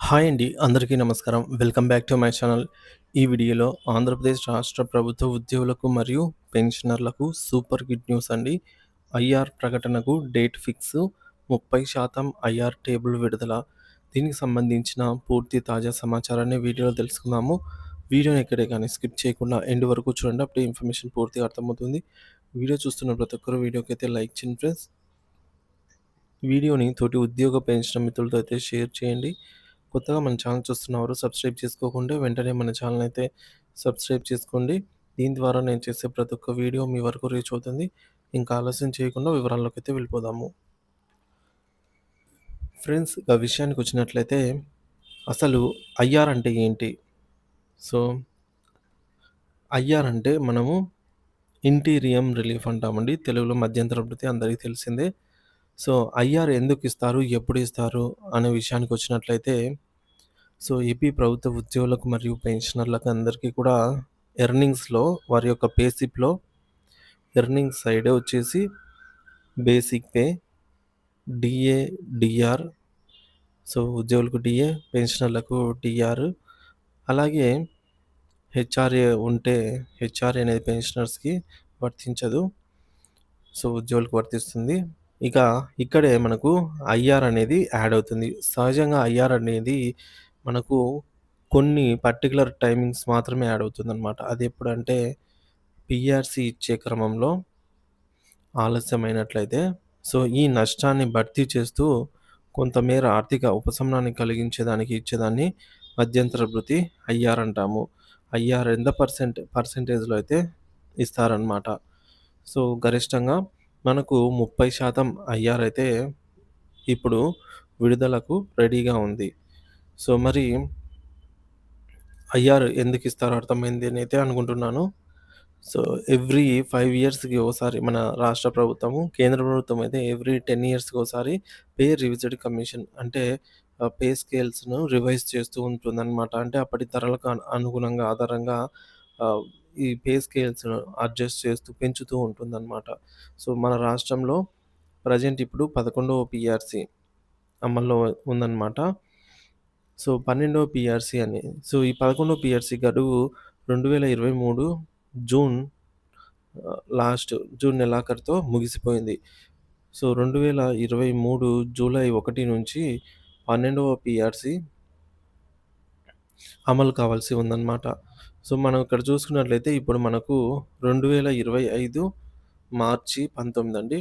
Hi అండి. అందరికీ నమస్కారం. Welcome back to my channel. ఈ వీడియోలో ఆంధ్రప్రదేశ్ రాష్ట్ర ప్రభుత్వ ఉద్యోగులకు మరియు పెన్షనర్లకు సూపర్ గుడ్ న్యూస్ అండి. ఐఆర్ ప్రకటనకు డేట్ ఫిక్స్ 30% ఐఆర్ టేబుల్ విడుదల. దీనికి సంబంధించిన పూర్తి తాజా సమాచారాన్ని వీడియోలో తెలుసుకుందాము. వీడియోని ఎక్కడే కానీ స్కిప్ చేయకుండా ఎండ్ వరకు చూడండి. అప్పుడే ఇన్ఫర్మేషన్ పూర్తిగా అర్థమవుతుంది. వీడియో చూస్తున్న ప్రతి ఒక్కరు వీడియోకైతే లైక్ చేయండి ఫ్రెండ్స్. వీడియోని తోటి ఉద్యోగ పెన్షన్ మిత్రులతో అయితే షేర్ చేయండి. కొత్తగా మన ఛానల్ చూస్తున్నవారు సబ్స్క్రైబ్ చేసుకోకుండా వెంటనే మన ఛానల్ అయితే సబ్స్క్రైబ్ చేసుకోండి. దీని ద్వారా నేను చేసే ప్రతి ఒక్క వీడియో మీ వరకు రీచ్ అవుతుంది. ఇంకా ఆలస్యం చేయకుండా వివరాల్లోకి అయితే వెళ్ళిపోదాము. ఫ్రెండ్స్ ఆ విషయానికి వచ్చినట్లయితే అసలు ఐఆర్ అంటే ఏంటి? సో ఐఆర్ అంటే మనము ఇంటీరియం రిలీఫ్ అంటామండి. తెలుగులో మధ్యంతర ప్రతి అందరికీ తెలిసిందే. సో ఐఆర్ ఎందుకు ఇస్తారు? ఎప్పుడు ఇస్తారు? అనే విషయానికి వచ్చినట్లయితే సో ఏపీ ప్రభుత్వ ఉద్యోగులకు మరియు పెన్షనర్లకు అందరికీ కూడా ఎర్నింగ్స్‌లో వారి యొక్క పేసిప్లో ఎర్నింగ్స్ సైడే వచ్చేసి basic pay, DA, DR so ఉద్యోగులకు డిఏ పెన్షనర్లకు డిఆర్ అలాగే హెచ్ఆర్ఏ ఉంటే హెచ్ఆర్ఏ అనేది పెన్షనర్స్‌కి వర్తించదు. సో ఉద్యోగులకు వర్తిస్తుంది. ఇక ఇక్కడే మనకు ఐఆర్ అనేది యాడ్ అవుతుంది. సహజంగా ఐఆర్ అనేది మనకు కొన్ని పర్టికులర్ టైమింగ్స్ మాత్రమే యాడ్ అవుతుందనమాట. అది ఎప్పుడంటే పిఆర్సి ఇచ్చే క్రమంలో ఆలస్యమైనట్లయితే సో ఈ నష్టాన్ని భర్తీ చేస్తూ కొంతమేర ఆర్థిక ఉపశమనాన్ని కలిగించేదానికి ఇచ్చేదాన్ని మధ్యంతర భృతి ఐఆర్ అంటాము. ఐఆర్ ఎంత పర్సెంట్ పర్సెంటేజ్‌లో అయితే ఇస్తారనమాట. సో గరిష్టంగా మనకు 30% ఐఆర్ అయితే ఇప్పుడు విడుదలకు రెడీగా ఉంది. సో మరి ఐఆర్ ఎందుకు ఇస్తారో అర్థమైంది అని అయితే అనుకుంటున్నాను. సో ఎవ్రీ ఫైవ్ ఇయర్స్‌కి ఒకసారి మన రాష్ట్ర ప్రభుత్వము, కేంద్ర ప్రభుత్వం అయితే ఎవ్రీ 10 ఇయర్స్‌కి ఒకసారి పే రివిజ్డ్ కమిషన్ అంటే పే స్కేల్స్‌ను రివైజ్ చేస్తూ ఉంటుందన్నమాట అంటే అప్పటి ధరలకు అనుగుణంగా ఆధారంగా ఈ పే స్కేల్స్ అడ్జస్ట్ చేస్తూ పెంచుతూ ఉంటుందన్నమాట. సో మన రాష్ట్రంలో ప్రెజెంట్ ఇప్పుడు పదకొండవ పిఆర్సి అమల్లో ఉందన్నమాట. సో 12వ పీఆర్సీ అని. సో ఈ పదకొండవ పిఆర్సి గడువు 2023 జూన్ లాస్ట్ జూన్ నెలాఖరుతో ముగిసిపోయింది. సో 2023 జూలై ఒకటి నుంచి పన్నెండవ పిఆర్సి అమలు కావాల్సి ఉందన్నమాట. సో మనం ఇక్కడ చూసుకున్నట్లయితే ఇప్పుడు మనకు 2025 మార్చి 19 అండి.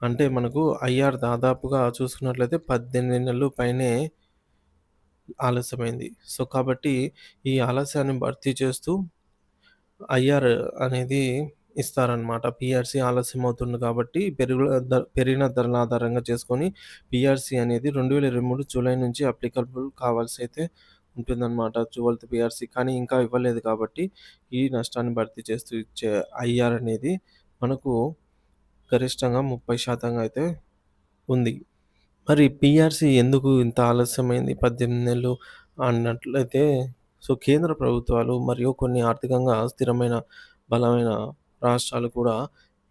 అంటే మనకు ఐఆర్ దాదాపుగా చూసుకున్నట్లయితే 18 నెలలు పైనే ఆలస్యమైంది. సో కాబట్టి ఈ ఆలస్యాన్ని భర్తీ చేస్తూ ఐఆర్ అనేది ఇస్తారనమాట. పిఆర్సీ ఆలస్యం అవుతుంది కాబట్టి పెరుగు ద పెరిగిన ధరల ఆధారంగా చేసుకొని పిఆర్సీ అనేది 2023 జూలై నుంచి అప్లికబుల్ కావాల్సి అయితే ఉంటుందన్నమాట 12థ్ పిఆర్సీ కానీ ఇంకా ఇవ్వలేదు కాబట్టి ఈ నష్టాన్ని భర్తీ చేస్తూ ఇచ్చే ఐఆర్ అనేది మనకు గరిష్టంగా 30% అయితే ఉంది. మరి పిఆర్సీ ఎందుకు ఇంత ఆలస్యమైంది 18 నెలలు అన్నట్లయితే సో కేంద్ర ప్రభుత్వాలు మరియు కొన్ని ఆర్థికంగా స్థిరమైన, బలమైన రాష్ట్రాలు కూడా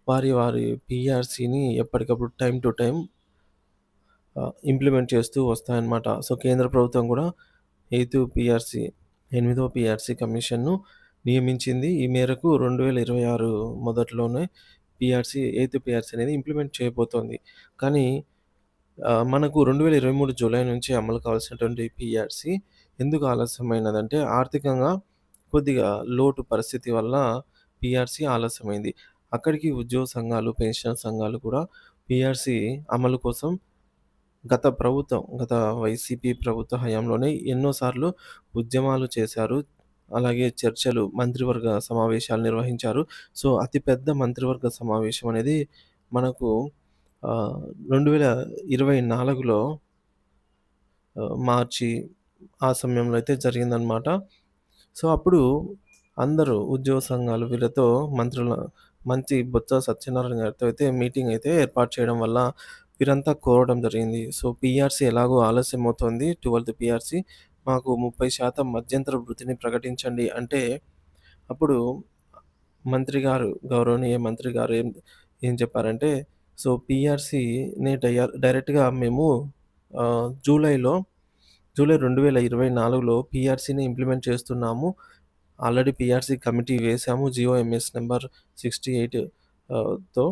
వారి వారి పిఆర్సీని ఎప్పటికప్పుడు టైం టు టైం ఇంప్లిమెంట్ చేస్తూ వస్తాయన్నమాట. సో కేంద్ర ప్రభుత్వం కూడా ఎయిత్ పీఆర్సీ, ఎనిమిదవ పిఆర్సీ కమిషన్‌ను నియమించింది. ఈ మేరకు 2026 మొదట్లోనే పీఆర్సీ ఎయిత్ పీఆర్సీ అనేది ఇంప్లిమెంట్ చేయబోతోంది. కానీ మనకు రెండు వేల ఇరవై మూడు జూలై నుంచి అమలు కావాల్సినటువంటి పిఆర్సీ ఎందుకు ఆలస్యమైనదంటే ఆర్థికంగా కొద్దిగా లోటు పరిస్థితి వల్ల పిఆర్సీ ఆలస్యమైంది. అక్కడికి ఉద్యోగ సంఘాలు, పెన్షన్ సంఘాలు కూడా పీఆర్సీ అమలు కోసం గత ప్రభుత్వం, గత వైసీపీ ప్రభుత్వ హయాంలోనే ఎన్నోసార్లు ఉద్యమాలు చేశారు. అలాగే చర్చలు, మంత్రివర్గ సమావేశాలు నిర్వహించారు. సో అతిపెద్ద మంత్రివర్గ సమావేశం అనేది మనకు రెండు వేల ఇరవై నాలుగులో మార్చి ఆ సమయంలో అయితే జరిగిందనమాట. సో అప్పుడు అందరూ ఉద్యోగ సంఘాలు వీళ్ళతో మంత్రుల మంత్రి బొత్స సత్యనారాయణ గారితో అయితే మీటింగ్ అయితే ఏర్పాటు చేయడం వల్ల వీరంతా కోరడం జరిగింది. సో పీఆర్సీ ఎలాగో ఆలస్యం అవుతుంది ట్వెల్త్ పీఆర్సీ మాకు 30% మధ్యంతర వృత్తిని ప్రకటించండి అంటే అప్పుడు మంత్రి గారు గౌరవనీయ మంత్రి గారు ఏం ఏం చెప్పారంటే సో పీఆర్సీని డయ డైరెక్ట్‌గా మేము జూలైలో జూలై 2024లో పీఆర్సీని ఇంప్లిమెంట్ చేస్తున్నాము. ఆల్రెడీ పీఆర్సీ కమిటీ వేసాము. జీఓఎంఎస్ నంబర్ 68 ఆహ్, తో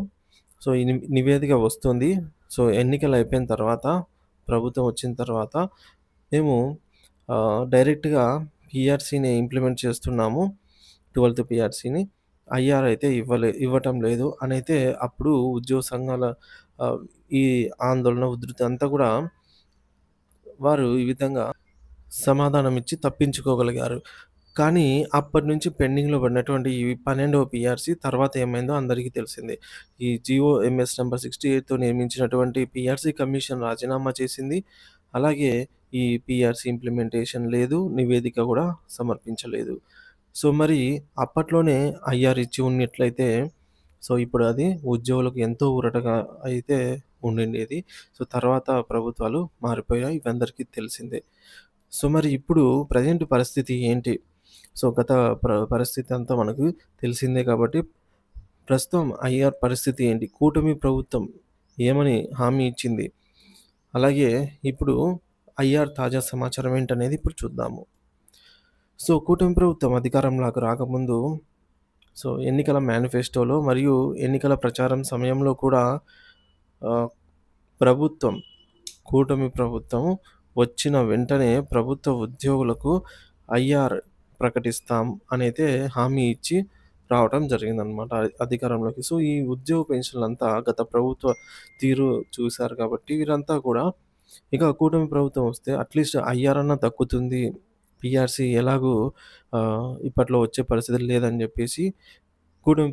సో, ఈ నివేదిక వస్తుంది. సో, ఎన్నికలు అయిపోయిన తర్వాత, ప్రభుత్వం వచ్చిన తర్వాత మేము డైరెక్ట్‌గా పిఆర్సీని ఇంప్లిమెంట్ చేస్తున్నాము. 12థ్ పీఆర్సీని. ఐఆర్ అయితే ఇవ్వలే ఇవ్వటం లేదు అని అయితే అప్పుడు ఉద్యోగ సంఘాల ఈ ఆందోళన ఉధృతి అంతా కూడా వారు ఈ విధంగా సమాధానం ఇచ్చి తప్పించుకోగలిగారు. కానీ అప్పటినుంచి పెండింగ్‌లో పడినటువంటి ఈ 12వ పీఆర్సీ తర్వాత ఏమైందో అందరికీ తెలిసిందే. ఈ జీఓఎంఎస్ నంబర్ 68తో నియమించినటువంటి పీఆర్సీ కమిషన్ రాజీనామా చేసింది. అలాగే ఈ పీఆర్సీ ఇంప్లిమెంటేషన్ లేదు. నివేదిక కూడా సమర్పించలేదు. సో, మరి అప్పట్లోనే ఐఆర్ ఇచ్చి ఉన్నట్లయితే సో, ఇప్పుడు అది ఉద్యోగులకు ఎంతో ఊరటగా అయితే ఉండిండేది. సో, తర్వాత ప్రభుత్వాలు మారిపోయాయి. ఇవందరికీ తెలిసిందే. సో, మరి ఇప్పుడు ప్రెజెంట్ పరిస్థితి ఏంటి? సో, గత ప్ర పరిస్థితి అంతా మనకు తెలిసిందే కాబట్టి, ప్రస్తుతం ఐఆర్ పరిస్థితి ఏంటి? కూటమి ప్రభుత్వం ఏమని హామీ ఇచ్చింది? అలాగే ఇప్పుడు ఐఆర్ తాజా సమాచారం ఏంటనేది ఇప్పుడు చూద్దాము. సో, కూటమి ప్రభుత్వం అధికారంలోకి రాకముందు సో, ఎన్నికల మేనిఫెస్టోలో మరియు ఎన్నికల ప్రచారం సమయంలో కూడా ప్రభుత్వం కూటమి ప్రభుత్వం వచ్చిన వెంటనే ప్రభుత్వ ఉద్యోగులకు ఐఆర్ ప్రకటిస్తాం అనైతే హామీ ఇచ్చి రావడం జరిగిందనమాట అధికారంలోకి. సో, ఈ ఉద్యోగ పెన్షన్‌లంతా గత ప్రభుత్వ తీరు చూశారు కాబట్టి వీరంతా కూడా ఇక కూటమి ప్రభుత్వం వస్తే అట్‌లీస్ట్ ఐఆర్ అన్నా దక్కుతుంది. పిఆర్సీ ఎలాగూ ఇప్పట్లో వచ్చే పరిస్థితి లేదని చెప్పేసి కూటమి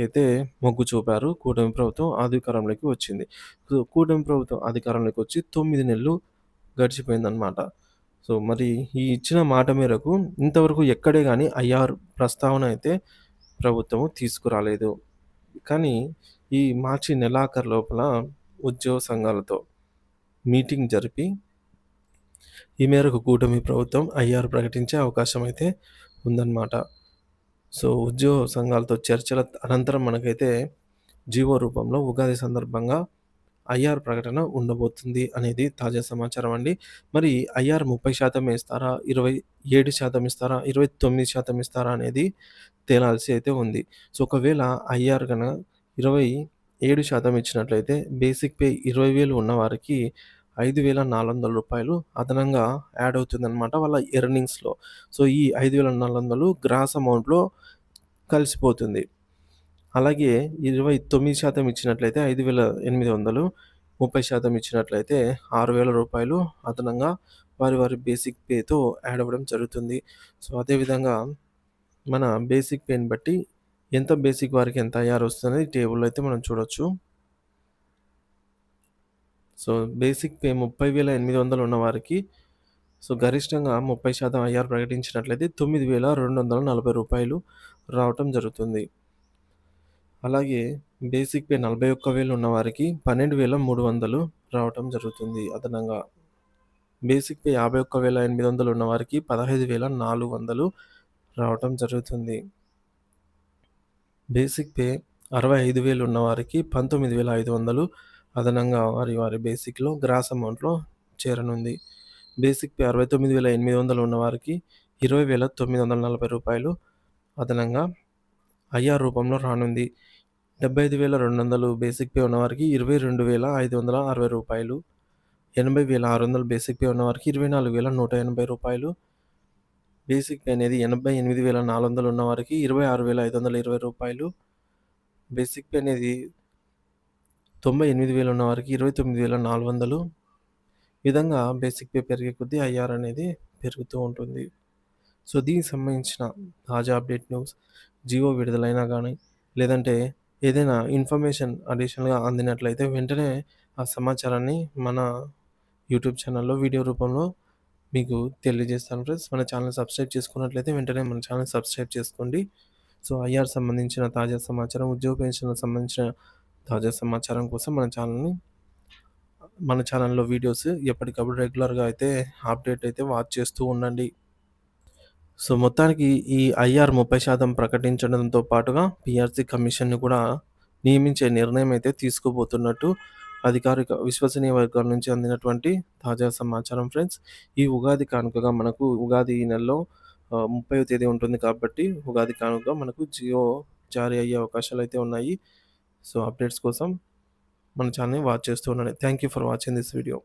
అయితే మొగ్గు చూపారు. కూటమి ప్రభుత్వం అధికారంలోకి వచ్చింది. కూటమి ప్రభుత్వం అధికారంలోకి వచ్చి తొమ్మిది నెలలు గడిచిపోయిందనమాట. సో, మరి ఈ ఇచ్చిన మాట మేరకు ఇంతవరకు ఎక్కడే కానీ ఐఆర్ ప్రస్తావన అయితే ప్రభుత్వం తీసుకురాలేదు. కానీ ఈ మార్చి నెలాఖరు లోపల ఉద్యోగ సంఘాలతో మీటింగ్ జరిపి ఈ మేరకు కూటమి ప్రభుత్వం ఐఆర్ ప్రకటించే అవకాశం అయితే ఉందన్నమాట. సో, ఉద్యోగ సంఘాలతో చర్చల అనంతరం మనకైతే జీవో రూపంలో ఉగాది సందర్భంగా ఐఆర్ ప్రకటన ఉండబోతుంది అనేది తాజా సమాచారం అండి. మరి ఐఆర్ 30% ఇస్తారా? 27% ఇస్తారా? 29% ఇస్తారా? అనేది తేలాల్సి అయితే ఉంది. సో, ఒకవేళ ఐఆర్ కన ఇరవై ఏడు శాతం ఇచ్చినట్లయితే బేసిక్ పే ఇరవై వేలు ఉన్నవారికి ఐదు వేల నాలుగు వందల రూపాయలు అదనంగా యాడ్ అవుతుందన్నమాట వాళ్ళ ఎర్నింగ్స్‌లో. సో, ఈ 5,400 గ్రాస్ అమౌంట్‌లో కలిసిపోతుంది. అలాగే ఇరవై తొమ్మిది శాతం ఇచ్చినట్లయితే ఐదు వేల ఎనిమిది వందలు ముప్పై శాతం ఇచ్చినట్లయితే ఆరు వేల రూపాయలు అదనంగా వారి వారి బేసిక్ పేతో యాడ్ అవ్వడం జరుగుతుంది. సో అదేవిధంగా మన బేసిక్ పేని బట్టి ఎంత బేసిక్ వారికి ఎంత అయ్యారు వస్తుంది టేబుల్లో అయితే మనం చూడవచ్చు సో బేసిక్ పే ముప్పై వేల ఎనిమిది వందలు ఉన్న వారికి సో గరిష్టంగా ముప్పై శాతం అయ్యారు ప్రకటించినట్లయితే తొమ్మిది వేల రెండు వందల నలభై రూపాయలు రావటం జరుగుతుంది. అలాగే బేసిక్ పే నలభై ఒక్క వేలు ఉన్నవారికి పన్నెండు వేల మూడు వందలు రావటం జరుగుతుంది. అదనంగా బేసిక్ పే యాభై ఒక్క వేల ఎనిమిది వందలు ఉన్నవారికి పదహైదు వేల నాలుగు వందలు రావటం జరుగుతుంది. బేసిక్ పే అరవై ఐదు వేలు ఉన్నవారికి పంతొమ్మిది వేల ఐదు వందలు. అదనంగా వారి వారి బేసిక్లో గ్రాస్ అమౌంట్లో చేరనుంది. బేసిక్ పే అరవై తొమ్మిది వేల ఎనిమిది వందలు ఉన్నవారికి ఇరవై వేల తొమ్మిది వందల నలభై రూపాయలు. అదనంగా ఐఆర్ రూపంలో రానుంది. డెబ్బై ఐదు వేల రెండు వందలు బేసిక్ పే ఉన్నవారికి ఇరవై రెండు వేల ఐదు వందల అరవై రూపాయలు ఎనభై వేల ఆరు వందలు బేసిక్ పే ఉన్నవారికి ఇరవై నాలుగు వేల నూట ఎనభై రూపాయలు. బేసిక్ పే అనేది ఎనభై ఎనిమిది వేల నాలుగు వందలు ఉన్నవారికి ఇరవై ఆరు వేల ఐదు వందల ఇరవై రూపాయలు. బేసిక్ పే అనేది తొంభై ఎనిమిది వేలు ఉన్నవారికి ఇరవై తొమ్మిది వేల నాలుగు వందలు. విధంగా బేసిక్ పే పెరిగే కొద్దీ ఐఆర్ అనేది పెరుగుతూ ఉంటుంది. సో దీనికి సంబంధించిన తాజా అప్డేట్ న్యూస్ జియో విడుదలైనా కానీ లేదంటే ఏదైనా ఇన్ఫర్మేషన్ అడిషనల్‌గా అందినట్లయితే వెంటనే ఆ సమాచారాన్ని మన యూట్యూబ్ ఛానల్‌లో వీడియో రూపంలో మీకు తెలియజేస్తాను ఫ్రెండ్స్. మన ఛానల్ సబ్స్క్రైబ్ చేసుకున్నట్లయితే వెంటనే మన ఛానల్ సబ్స్క్రైబ్ చేసుకోండి. సో, ఐఆర్ సంబంధించిన తాజా సమాచారం, ఉద్యోగ పెన్షన్‌లకు సంబంధించిన తాజా సమాచారం కోసం మన ఛానల్ని మన ఛానల్లో వీడియోస్ ఎప్పటికప్పుడు రెగ్యులర్‌గా అయితే అప్డేట్ అయితే వాచ్ చేస్తూ ఉండండి. సో, మొత్తానికి ఈ ఐఆర్ 30% ప్రకటించడంతో పాటుగా పిఆర్సీ కమిషన్ను కూడా నియమించే నిర్ణయం అయితే తీసుకోబోతున్నట్టు అధికారిక విశ్వసనీయ వర్గాల నుంచి అందినటువంటి తాజా సమాచారం ఫ్రెండ్స్. ఈ ఉగాది కానుకగా మనకు ఉగాది ఈ నెలలో ముప్పై తేదీ ఉంటుంది కాబట్టి ఉగాది కానుక మనకు జియో జారీ అయ్యే అవకాశాలు అయితే ఉన్నాయి. సో, అప్డేట్స్ కోసం మన ఛానల్ని వాచ్ చేస్తూ ఉండండి. Thank you for watching this video.